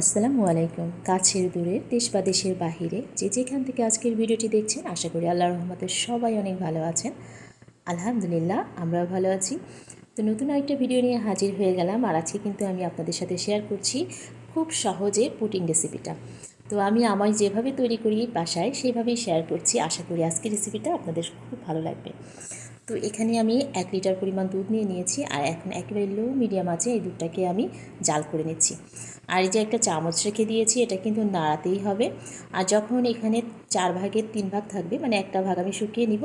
আসসালামু আলাইকুম। কাছের দূরের দেশ বা দেশের বাহিরে, যে যেখান থেকে আজকের ভিডিওটি দেখছেন, আশা করি আল্লাহ রহমতে সবাই অনেক ভালো আছেন। আলহামদুলিল্লাহ, আমরাও ভালো আছি। তো নতুন আরেকটা ভিডিও নিয়ে হাজির হয়ে গেলাম, আর আজকে কিন্তু আমি আপনাদের সাথে শেয়ার করছি খুব সহজে পুটিং রেসিপিটা তো আমি আমার যেভাবে তৈরি করি বাসায় সেইভাবেই শেয়ার করছি। আশা করি আজকের রেসিপিটা আপনাদের খুব ভালো লাগবে। তো এখানে আমি এক লিটার পরিমাণ দুধ নিয়ে নিয়েছি আর এখন একেবারে লো মিডিয়াম আছে, এই দুধটাকে আমি জাল করে নিচ্ছি। আর এই যে একটা চামচ রেখে দিয়েছি, এটা কিন্তু নাড়াতেই হবে। আর যখন এখানে চার ভাগের তিন ভাগ থাকবে মানে একটা ভাগ আমি শুকিয়ে নিব,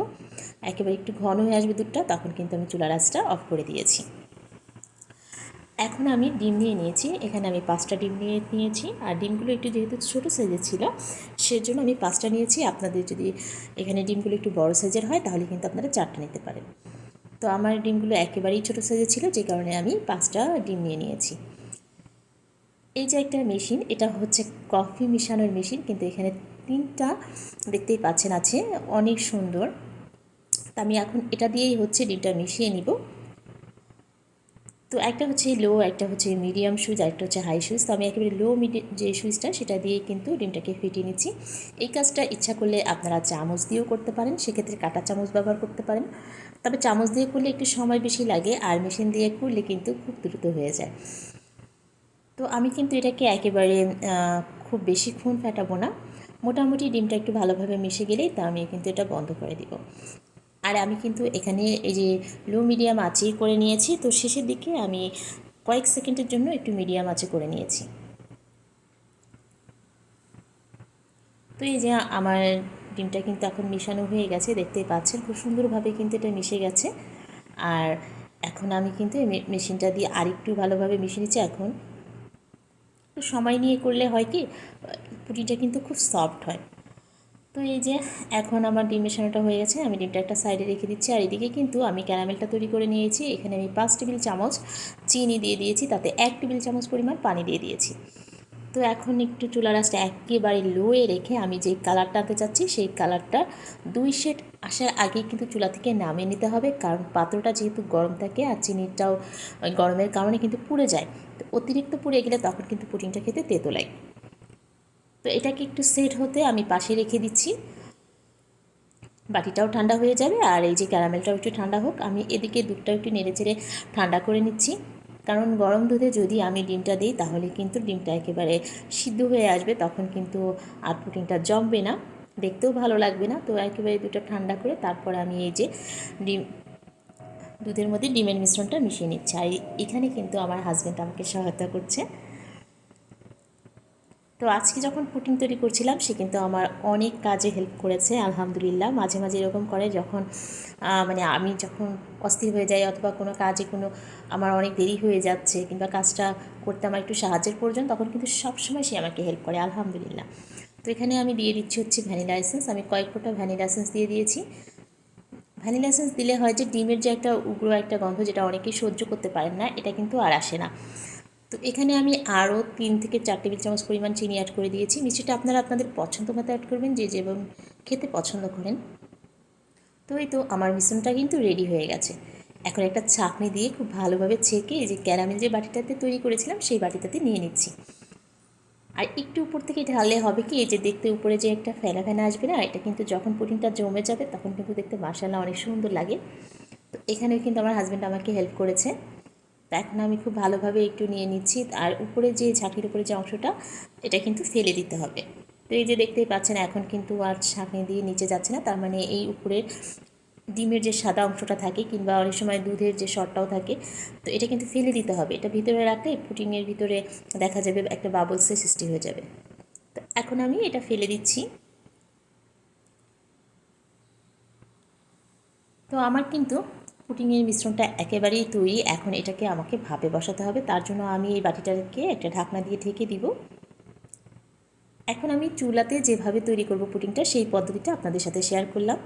একেবারে একটু ঘন হয়ে আসবে দুধটা, তখন কিন্তু আমি চুলার আঁচটা অফ করে দিয়েছি। এখন আমি ডিম নিয়ে নিয়েছি। এখানে আমি পাঁচটা ডিম নিয়ে নিয়েছি। আর ডিমগুলো একটু যেহেতু ছোটো সাইজের ছিল, সেজন্য আমি পাঁচটা নিয়েছি। আপনাদের যদি এখানে ডিমগুলো একটু বড় সাইজের হয়, তাহলে কিন্তু আপনারা চারটা নিতে পারেন। তো আমার ডিমগুলো একেবারেই ছোটো সাইজের ছিল, যে কারণে আমি পাঁচটা ডিম নিয়ে নিয়েছি। এই যে একটা মেশিন, এটা হচ্ছে কফি মিশানোর মেশিন, কিন্তু এখানে তিনটা দেখতেই পাচ্ছেন আছে, অনেক সুন্দর। তা আমি এখন এটা দিয়েই হচ্ছে ডিমটা মিশিয়ে নিব। তো একটা হচ্ছে লো একটা হচ্ছে মিডিয়াম সুইচ একটা হচ্ছে হাই সুইচ তো আমি একেবারে লো মিডিয়াম যে সুইচটা সেটা দিয়ে কিন্তু ডিমটাকে ফিটিয়ে নিচ্ছি। এই কাজটা ইচ্ছা করলে আপনারা চামচ দিয়েও করতে পারেন, সেক্ষেত্রে কাটা চামচ ব্যবহার করতে পারেন। তবে চামচ দিয়ে করলে একটু সময় বেশি লাগে, আর মেশিন দিয়ে করলে কিন্তু খুব দ্রুত হয়ে যায়। তো আমি কিন্তু এটাকে একেবারে খুব বেশিক্ষণ ফাটাবো না। মোটামুটি ডিমটা একটু ভালোভাবে মিশে গেলেই তা আমি কিন্তু এটা বন্ধ করে দিব। আর আমি কিন্তু এখানে এই যে লো মিডিয়াম আঁচেই করে নিয়েছি। তো শেষের দিকে আমি কয়েক সেকেন্ডের জন্য একটু মিডিয়াম আঁচে করে নিয়েছি। তো এই যে আমার ডিমটা কিন্তু এখন মিশানো হয়ে গেছে, দেখতেই পাচ্ছেন। খুব সুন্দরভাবে কিন্তু এটা মিশে গেছে। আর এখন আমি কিন্তু মেশিনটা দিয়ে আরেকটু ভালোভাবে মিশে নিচ্ছি। এখন সময় নিয়ে করলে হয় কি পুটিটা কিন্তু খুব সফট হয়। তো এই যে এখন আমার ডিম মেশানোটা হয়ে গেছে, আমি ডিমটা একটা সাইডে রেখে দিচ্ছি। আর এদিকে কিন্তু আমি ক্যারামেলটা তৈরি করে নিয়েছি। এখানে আমি পাঁচ টেবিল চামচ চিনি দিয়ে দিয়েছি, তাতে এক টেবিল চামচ পরিমাণ পানি দিয়ে দিয়েছি। তো এখন একটু চুলার রাসটা একেবারে লোয়ে রেখে আমি যে কালারটা আনতে চাচ্ছি, সেই কালারটা দুই শেড আসার আগে কিন্তু চুলা থেকে নামিয়ে নিতে হবে। কারণ পাত্রটা যেহেতু গরম থাকে আর চিনিটাও, গরমের কারণে কিন্তু পুড়ে যায়। তো অতিরিক্ত পুড়ে গেলে তখন কিন্তু পুডিংটা খেতে তেতো লাগে। তো এটাকে একটু সেট হতে আমি পাশে রেখে দিচ্ছি। বাটিটাও ঠান্ডা হয়ে যাবে আর এই যে ক্যারামেলটাও একটু ঠান্ডা হোক, আমি এদিকে দুধটাও একটু নেড়ে চেড়ে ঠান্ডা করে নিচ্ছি। কারণ গরম দুধে যদি আমি ডিমটা দিই, তাহলে কিন্তু ডিমটা একেবারে সিদ্ধ হয়ে আসবে, তখন কিন্তু আর প্রোটিনটা জমবে না। দেখতেও ভালো লাগবে না, তো একেবারে দুটো ঠান্ডা করে তারপরে আমি এই যে ডিম, দুধের মধ্যে ডিমের মিশ্রণটা মিশিয়ে নিচ্ছি। আর এখানে কিন্তু আমার হাজব্যান্ড আমাকে সহায়তা করছে। তো আজকে যখন পুটিং তৈরি করছিলাম, সে কিন্তু আমার অনেক কাজে হেল্প করেছে, আলহামদুলিল্লাহ। মাঝে মাঝে এরকম করে যখন মানে আমি যখন অস্থির হয়ে যাই অথবা কোনো কাজে কোনো, আমার অনেক দেরি হয়ে যাচ্ছে কিংবা কাজটা করতে আমার একটু সাহায্যের প্রয়োজন, তখন কিন্তু সবসময় সে আমাকে হেল্প করে, আলহামদুলিল্লাহ। তো এখানে আমি দিয়ে দিচ্ছি হচ্ছে ভ্যানিলা এসেন্স আমি কয়েক ফোটা ভ্যানিলা এসেন্স দিয়ে দিয়েছি। ভ্যানিলা এসেন্স দিলে হয় যে ডিমের যে একটা উগ্র একটা গন্ধ, যেটা অনেকেই সহ্য করতে পারেন না, এটা কিন্তু আর আসে না। তো এখানে আমি আরও তিন থেকে চার টেবিল চামচ পরিমাণ চিনি অ্যাড করে দিয়েছি। মিষ্টিটা আপনারা আপনাদের পছন্দ মতো অ্যাড করবেন, যে যেমন খেতে পছন্দ করেন। তো এই তো আমার মিশ্রণটা কিন্তু রেডি হয়ে গেছে। এখন একটা ছাঁকনি দিয়ে খুব ভালোভাবে ছেঁকে যে ক্যারামেল যে বাটিটাতে তৈরি করেছিলাম, সেই বাটিটাতে নিয়ে নিচ্ছি। আর একটু উপর থেকে ঢাললে হবে কি, এই যে দেখতে উপরে যে একটা ফেনা ফেনা আসবে না, এটা কিন্তু যখন পুটিংটা জমে যাবে, তখন কিন্তু দেখতে মাসালা অনেক সুন্দর লাগে। তো এখানেও কিন্তু আমার হাজব্যান্ড আমাকে হেল্প করেছে। তো এখন আমি খুব ভালোভাবে একটু নিয়ে নিচ্ছি। আর উপরে যে ঝাঁকির উপরে যে অংশটা, এটা কিন্তু ফেলে দিতে হবে। তো এই যে দেখতেই পাচ্ছেন, এখন কিন্তু আর ছাঁকনি দিয়ে নিচে যাচ্ছে না। তার মানে এই উপরের ডিমের যে সাদা অংশটা থাকে, কিংবা অনেক সময় দুধের যে শটটাও থাকে, তো এটা কিন্তু ফেলে দিতে হবে। এটা ভিতরে রাখলে পুটিংয়ের ভিতরে দেখা যাবে একটা বাবলসের সৃষ্টি হয়ে যাবে। তো এখন আমি এটা ফেলে দিচ্ছি। তো আমার কিন্তু পুটিংয়ের মিশ্রণটা একেবারেই তৈরি। এখন এটাকে আমাকে ভাপে বসাতে হবে। তার জন্য আমি এই বাটিটাকে একটা ঢাকনা দিয়ে ঢেকে দিব। এখন আমি চুলাতে যেভাবে তৈরি করব পুটিংটা, সেই পদ্ধতিটা আপনাদের সাথে শেয়ার করলাম।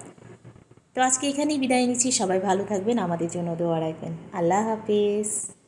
তো আজকে এখানেই বিদায় নিচ্ছি। সবাই ভালো থাকবেন। আমাদের জন্য দোয়া রাখবেন। আল্লাহ হাফেজ।